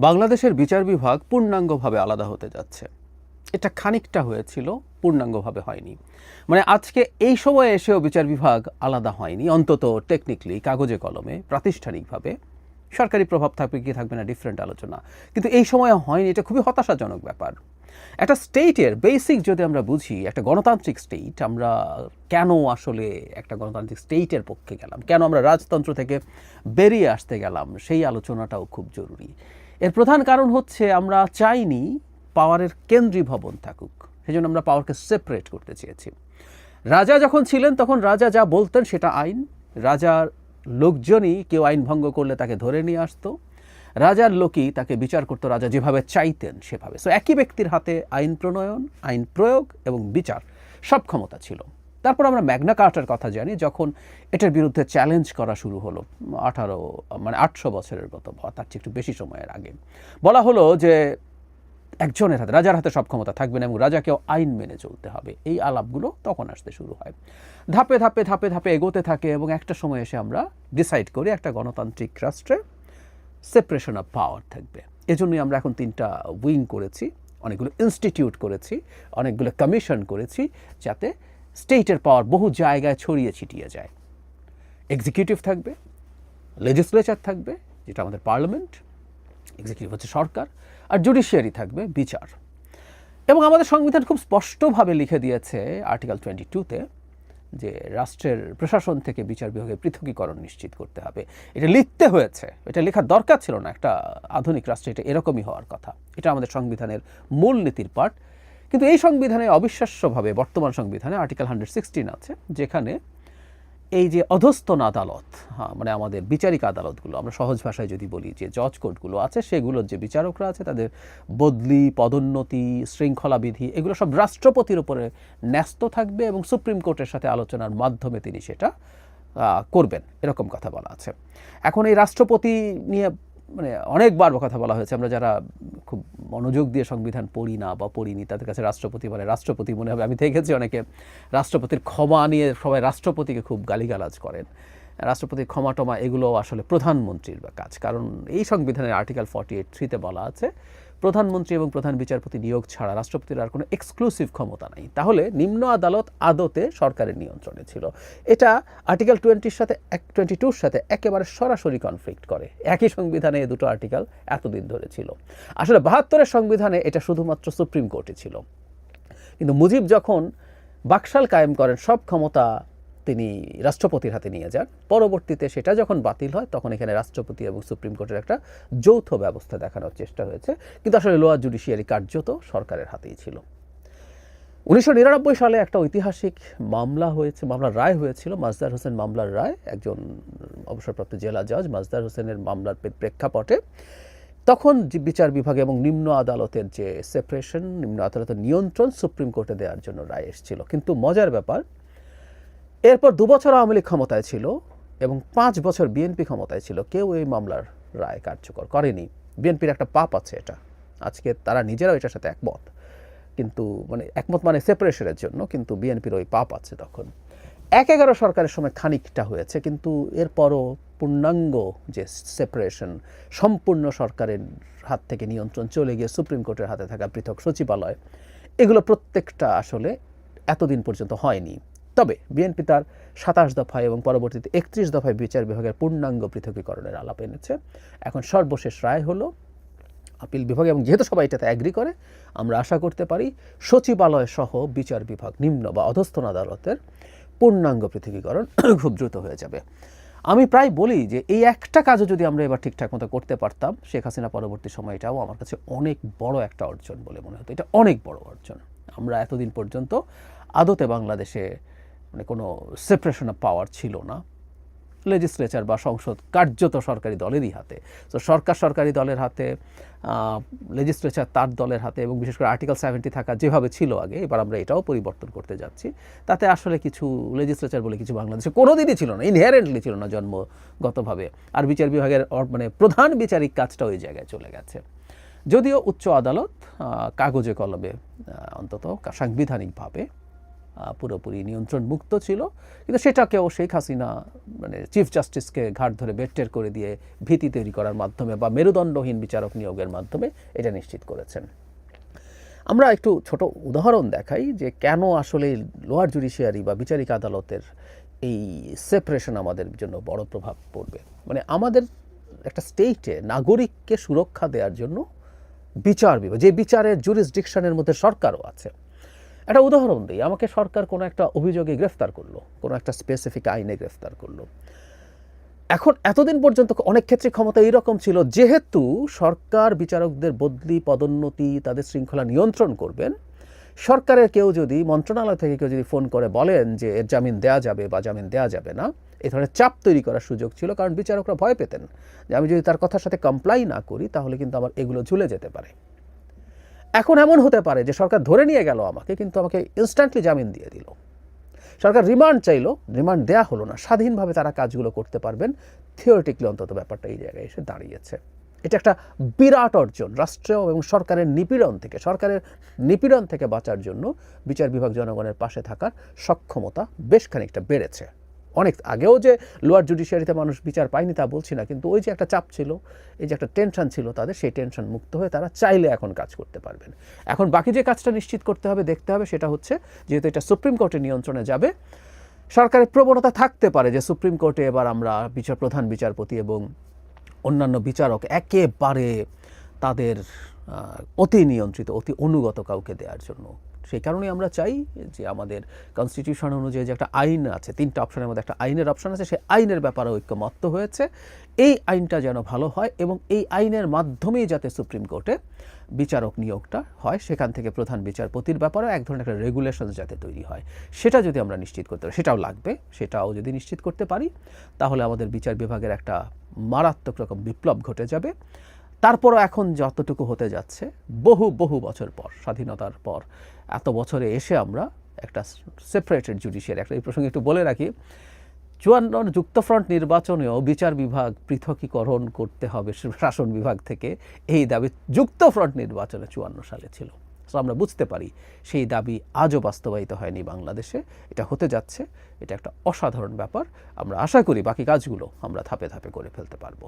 বাংলাদেশের বিচার বিভাগ পূর্ণাঙ্গভাবে আলাদা হতে যাচ্ছে। এটা খানিকটা হয়েছিল, পূর্ণাঙ্গভাবে হয়নি। মানে আজকে এই সময়ে এসেও বিচার বিভাগ আলাদা হয়নি, অন্তত টেকনিক্যালি কাগজে কলমে, প্রাতিষ্ঠানিকভাবে। সরকারি প্রভাব থাকবে কি থাকবে না ডিফারেন্ট আলোচনা। কিন্তু এই সময়ে হয়নি, এটা খুবই হতাশাজনক ব্যাপার। একটা স্টেটের বেসিক যদি আমরা বুঝি, একটা গণতান্ত্রিক স্টেট আমরা কেন আসলে একটা গণতান্ত্রিক স্টেটের পক্ষে গেলাম? কেন আমরা রাজতন্ত্র থেকে বেরিয়ে আসতে গেলাম? সেই আলোচনাটাও খুব জরুরি। এর প্রধান কারণ হচ্ছে আমরা চাইনি পাওয়ারের কেন্দ্রীয় ভবন থাকুক। সেই জন্য আমরা পাওয়ারকে সেপারেট করতে চেয়েছি। রাজা যখন ছিলেন, তখন রাজা যা বলতেন সেটা আইন। রাজার লোকজনই কেউ আইন ভঙ্গ করলে তাকে ধরে নিয়ে আসতো। রাজার লোকই তাকে বিচার করতো, রাজা যেভাবে চাইতেন সেভাবে। সো একই ব্যক্তির হাতে আইন প্রণয়ন, আইন প্রয়োগ এবং বিচার সব ক্ষমতা ছিল। তারপর আমরা ম্যাগনা কার্টার কথা জানি, যখন এটার বিরুদ্ধে চ্যালেঞ্জ করা শুরু হলো, আঠারো মানে আটশো বছরের মতো তার চেয়ে একটু বেশি সময়ের আগে। বলা হলো যে একজনের হাতে, রাজার হাতে সব ক্ষমতা থাকবে না এবং রাজাকেও আইন মেনে চলতে হবে। এই আলাপগুলো তখন আসতে শুরু হয়। ধাপে ধাপে ধাপে ধাপে এগোতে থাকে এবং একটা সময় এসে আমরা ডিসাইড করি একটা গণতান্ত্রিক রাষ্ট্রে সেপারেশন অফ পাওয়ার থাকবে। এজন্যই আমরা এখন তিনটা উইং করেছি, অনেকগুলো ইনস্টিটিউট করেছি, অনেকগুলো কমিশন করেছি, যাতে স্টেটের পাওয়ার বহু জায়গায় ছড়িয়ে ছিটিয়ে যায়। এক্সিকিউটিভ থাকবে লেজিসলেচার থাকবে, যেটা আমাদের পার্লামেন্ট এক্সিকিউটিভ হচ্ছে সরকার, আর জুডিশিয়ারি থাকবে বিচার। এবং আমাদের সংবিধান খুব স্পষ্টভাবে লিখে দিয়েছে আর্টিকেল টোয়েন্টি টুতে যে রাষ্ট্রের প্রশাসন থেকে বিচার বিভাগের পৃথকীকরণ নিশ্চিত করতে হবে। এটা লিখতে হয়েছে, এটা লেখার দরকার ছিল না, একটা আধুনিক রাষ্ট্রে এটা এরকমই হওয়ার কথা। এটা আমাদের সংবিধানের মূল নীতির পাঠ কিন্তু এই সংবিধানে অবিশ্বাস্যভাবে, বর্তমান সংবিধানে আর্টিকেল হান্ড্রেড সিক্সটিন আছে, যেখানে এই যে অধস্তন আদালত হ্যাঁ মানে আমাদের বিচারিক আদালতগুলো, আমরা সহজ ভাষায় যদি বলি যে জজ কোর্টগুলো আছে, সেগুলোর যে বিচারকরা আছে, তাদের বদলি, পদোন্নতি শৃঙ্খলা বিধি এগুলো সব রাষ্ট্রপতির উপরে ন্যস্ত থাকবে এবং সুপ্রিম কোর্টের সাথে আলোচনার মাধ্যমে তিনি সেটা করবেন, এরকম কথা বলা আছে। এখন এই রাষ্ট্রপতি নিয়ে মানে অনেকবার কথা বলা হয়েছে। আমরা যারা খুব মনোযোগ দিয়ে সংবিধান পড়ি না বা পড়িনি, তাদের কাছে রাষ্ট্রপতি বলে রাষ্ট্রপতি মনে হবে। আমি দেখেছি অনেকে রাষ্ট্রপতির ক্ষমা নিয়ে সবাই রাষ্ট্রপতিকে খুব গালিগালাজ করেন। রাষ্ট্রপতির ক্ষমা টমা এগুলো আসলে প্রধানমন্ত্রীর কাজ। কারণ এই সংবিধানের আর্টিকেল ফর্টি এইট থ্রিতে বলা আছে প্রধানমন্ত্রী এবং প্রধান বিচারপতি নিয়োগ ছাড়া রাষ্ট্রপতির আর কোনো এক্সক্লুসিভ ক্ষমতা নাই। তাহলে নিম্ন আদালত আদতে সরকারের নিয়ন্ত্রণে ছিল। এটা আর্টিকেল টোয়েন্টির সাথে এক টোয়েন্টি টুর সাথে একেবারে সরাসরি কনফ্লিক্ট করে। একই সংবিধানে এই দুটো আর্টিকেল এতদিন ধরে ছিল। আসলে বাহাত্তরের সংবিধানে এটা শুধুমাত্র সুপ্রিম কোর্টে ছিল। কিন্তু মুজিব যখন বাকশাল কায়েম করেন, সব ক্ষমতা তিনি রাষ্ট্রপতির হাতে নিয়ে যান। পরবর্তীতে সেটা যখন বাতিল হয়, তখন এখানে রাষ্ট্রপতি এবং সুপ্রিম কোর্টের একটা যৌথ ব্যবস্থা দেখানোর চেষ্টা হয়েছে। কিন্তু আসলে লোয়ার জুডিশিয়ারি কার্যত সরকারের হাতেই ছিল। উনিশশো নিরানব্বই সালে একটা ঐতিহাসিক মামলা হয়েছে, মামলার রায় হয়েছিল। মাজদার হোসেন মামলার রায়, একজন অবসরপ্রাপ্ত জেলা জজ মাজদার হোসেনের মামলার প্রেক্ষাপটে। তখন যে বিচার বিভাগ এবং নিম্ন আদালতের যে সেপারেশন নিম্ন আদালতের নিয়ন্ত্রণ সুপ্রিম কোর্টে দেওয়ার জন্য রায় এসেছিল। কিন্তু মজার ব্যাপার এরপর দু বছর আওয়ামী লীগ ক্ষমতায় ছিল এবং পাঁচ বছর বিএনপি ক্ষমতায় ছিল। কেউ এই মামলার রায় কার্যকর করেনি। বিএনপির একটা পাপ আছে এটা। আজকে তারা নিজেরাও এটার সাথে একমত। কিন্তু মানে একমত মানে সেপারেশনের জন্য কিন্তু বিএনপির ওই পাপ আছে তখন। এক এগারো সরকারের সময় খানিকটা হয়েছে, কিন্তু এরপরও পূর্ণাঙ্গ যে সেপারেশন সম্পূর্ণ সরকারের হাত থেকে নিয়ন্ত্রণ চলে গিয়ে সুপ্রিম কোর্টের হাতে থাকা পৃথক সচিবালয়, এগুলো প্রত্যেকটা আসলে এতদিন পর্যন্ত হয়নি। তবে বিএনপি তার সাতাশ দফায় এবং পরবর্তীতে একত্রিশ দফায় বিচার বিভাগের পূর্ণাঙ্গ পৃথকীকরণের আলাপ এনেছে। এখন সর্বশেষ রায় হলো, আপিল বিভাগ এবং যেহেতু সবাই এটাতে অ্যাগ্রি করে, আমরা আশা করতে পারি সচিবালয় সহ বিচার বিভাগ নিম্ন বা অধস্থন আদালতের পূর্ণাঙ্গ পৃথকীকরণ খুব দ্রুত হয়ে যাবে। আমি প্রায় বলি যে এই একটা কাজও যদি আমরা এবার ঠিকঠাক মতো করতে পারতাম, শেখ হাসিনা পরবর্তী সময় এটাও আমার কাছে অনেক বড় একটা অর্জন বলে মনে হতো। এটা অনেক বড় অর্জন। আমরা এতদিন পর্যন্ত আদতে বাংলাদেশে মানে কোনো সেপারেশন অফ পাওয়ার ছিল না। লেজিসলেচার বা সংসদ কার্যত সরকারি দলেরই হাতে। তো সরকার সরকারি দলের হাতে লেজিসলেচার তার দলের হাতে এবং বিশেষ করে আর্টিকেল সেভেন্টি থাকা যেভাবে ছিল আগে, এবার আমরা এটাও পরিবর্তন করতে যাচ্ছি। তাতে আসলে কিছু লেজিসলেচার বলে কিছু বাংলাদেশে কোনোদিনই ছিল না ইনহেরেন্টলি ছিল না জন্মগতভাবে। আর বিচার বিভাগের মানে প্রধান বিচারিক কাজটা ওই জায়গায় চলে গেছে। যদিও উচ্চ আদালত কাগজে কলমে অন্তত সাংবিধানিকভাবে পুরোপুরি নিয়ন্ত্রণ মুক্ত ছিল। কিন্তু সেটাকেও শেখ হাসিনা মানে চিফ জাস্টিসকে ঘাট ধরে বেটের করে দিয়ে ভীতি তৈরি করার মাধ্যমে বা মেরুদণ্ডহীন বিচারক নিয়োগের মাধ্যমে এটা নিশ্চিত করেছেন। আমরা একটু ছোট উদাহরণ দেখাই যে কেন আসলে লোয়ার জুডিশিয়ারি বা বিচারিক আদালতের এই সেপারেশন আমাদের জন্য বড় প্রভাব পড়বে। মানে আমাদের একটা স্টেটে নাগরিককে সুরক্ষা দেওয়ার জন্য বিচার বিভাগ, যে বিচারের জুরিসডিকশনের মধ্যে সরকারও আছে। একটা উদাহরণ দিই। আমাকে সরকার কোনো একটা অভিযোগে গ্রেফতার করল, কোনো একটা স্পেসিফিক আইনে গ্রেফতার করল। এখন এতদিন পর্যন্ত অনেক ক্ষেত্রে ক্ষমতা এইরকম ছিল, যেহেতু সরকার বিচারকদের বদলি, পদোন্নতি, তাদের শৃঙ্খলা নিয়ন্ত্রণ করবেন, সরকারের কেউ যদি, মন্ত্রণালয় থেকে কেউ যদি ফোন করে বলেন যে এর জামিন দেওয়া যাবে বা জামিন দেওয়া যাবে না এই ধরনের চাপ তৈরি করার সুযোগ ছিল, কারণ বিচারকরা ভয় পেতেন যে আমি যদি তার কথার সাথে কমপ্লাই না করি, তাহলে কিন্তু আমার এগুলো ঝুলে যেতে পারে। এখন এমন হতে পারে যে সরকার ধরে নিয়ে গেল আমাকে, কিন্তু আমাকে ইনস্ট্যান্টলি জামিন দিয়ে দিল। সরকার রিমান্ড চাইলো রিমান্ড দেয়া হলো না। স্বাধীনভাবে তারা কাজগুলো করতে পারবেন। থিওরিটিক্যালি অন্তত ব্যাপারটা এই জায়গায় এসে দাঁড়িয়েছে। এটা একটা বিরাট অর্জন রাষ্ট্র এবং সরকারের নিপীড়ন থেকে, সরকারের নিপীড়ন থেকে বাঁচার জন্য বিচার বিভাগ জনগণের পাশে থাকার সক্ষমতা বেশ খানিকটা বেড়েছে। অনেক আগেও যে লোয়ার জুডিশিয়ারিতে মানুষ বিচার পায়নি তা বলছি না, কিন্তু ওই যে একটা চাপ ছিল, এই যে একটা টেনশন ছিল তাদের, সেই টেনশন মুক্ত হয়ে তারা চাইলে এখন কাজ করতে পারবেন। এখন বাকি যে কাজটা নিশ্চিত করতে হবে, দেখতে হবে, সেটা হচ্ছে যেহেতু এটা সুপ্রিম কোর্টের নিয়ন্ত্রণে যাবে, সরকারের প্রবণতা থাকতে পারে যে সুপ্রিম কোর্টে এবার আমরা বিচার, প্রধান বিচারপতি এবং অন্যান্য বিচারক একেবারে তাদের অতি নিয়ন্ত্রিত, অতি অনুগত কাউকে দেওয়ার জন্য সেই কারণেই আমরা চাই যে আমাদের কনস্টিটিউশন অনুযায়ী যে একটা আইন আছে, তিনটা অপশনের মধ্যে একটা আইনের অপশন আছে, সেই আইনের ব্যাপারে ঐক্যমত্য হয়েছে। এই আইনটা যেন ভালো হয় এবং এই আইনের মাধ্যমেই যাতে সুপ্রিম কোর্টে বিচারক নিয়োগটা হয়, সেখান থেকে প্রধান বিচারপতির ব্যাপারে এক ধরনের একটা রেগুলেশন যাতে তৈরি হয়। সেটা যদি আমরা নিশ্চিত করতে পারি, সেটাও লাগবে, সেটাও যদি নিশ্চিত করতে পারি, তাহলে আমাদের বিচার বিভাগের একটা মারাত্মক রকম বিপ্লব ঘটে যাবে। তারপরও এখন যতটুকু হতে যাচ্ছে, বহু বহু বছর পর, স্বাধীনতার পর, এত বছরে এসে আমরা একটা সেপারেটেড জুডিশিয়ারি একটা এই প্রসঙ্গে একটু বলে রাখি চুয়ান্ন যুক্তফ্রন্ট নির্বাচনেও বিচার বিভাগ পৃথকীকরণ করতে হবে শাসন বিভাগ থেকে, এই দাবি যুক্তফ্রন্ট নির্বাচনে চুয়ান্ন সালে ছিল। সো আমরা বুঝতে পারি সেই দাবি আজও বাস্তবায়িত হয়নি বাংলাদেশে, এটা হতে যাচ্ছে, এটা একটা অসাধারণ ব্যাপার, আমরা আশা করি বাকি কাজগুলো আমরা ধাপে ধাপে করে ফেলতে পারব।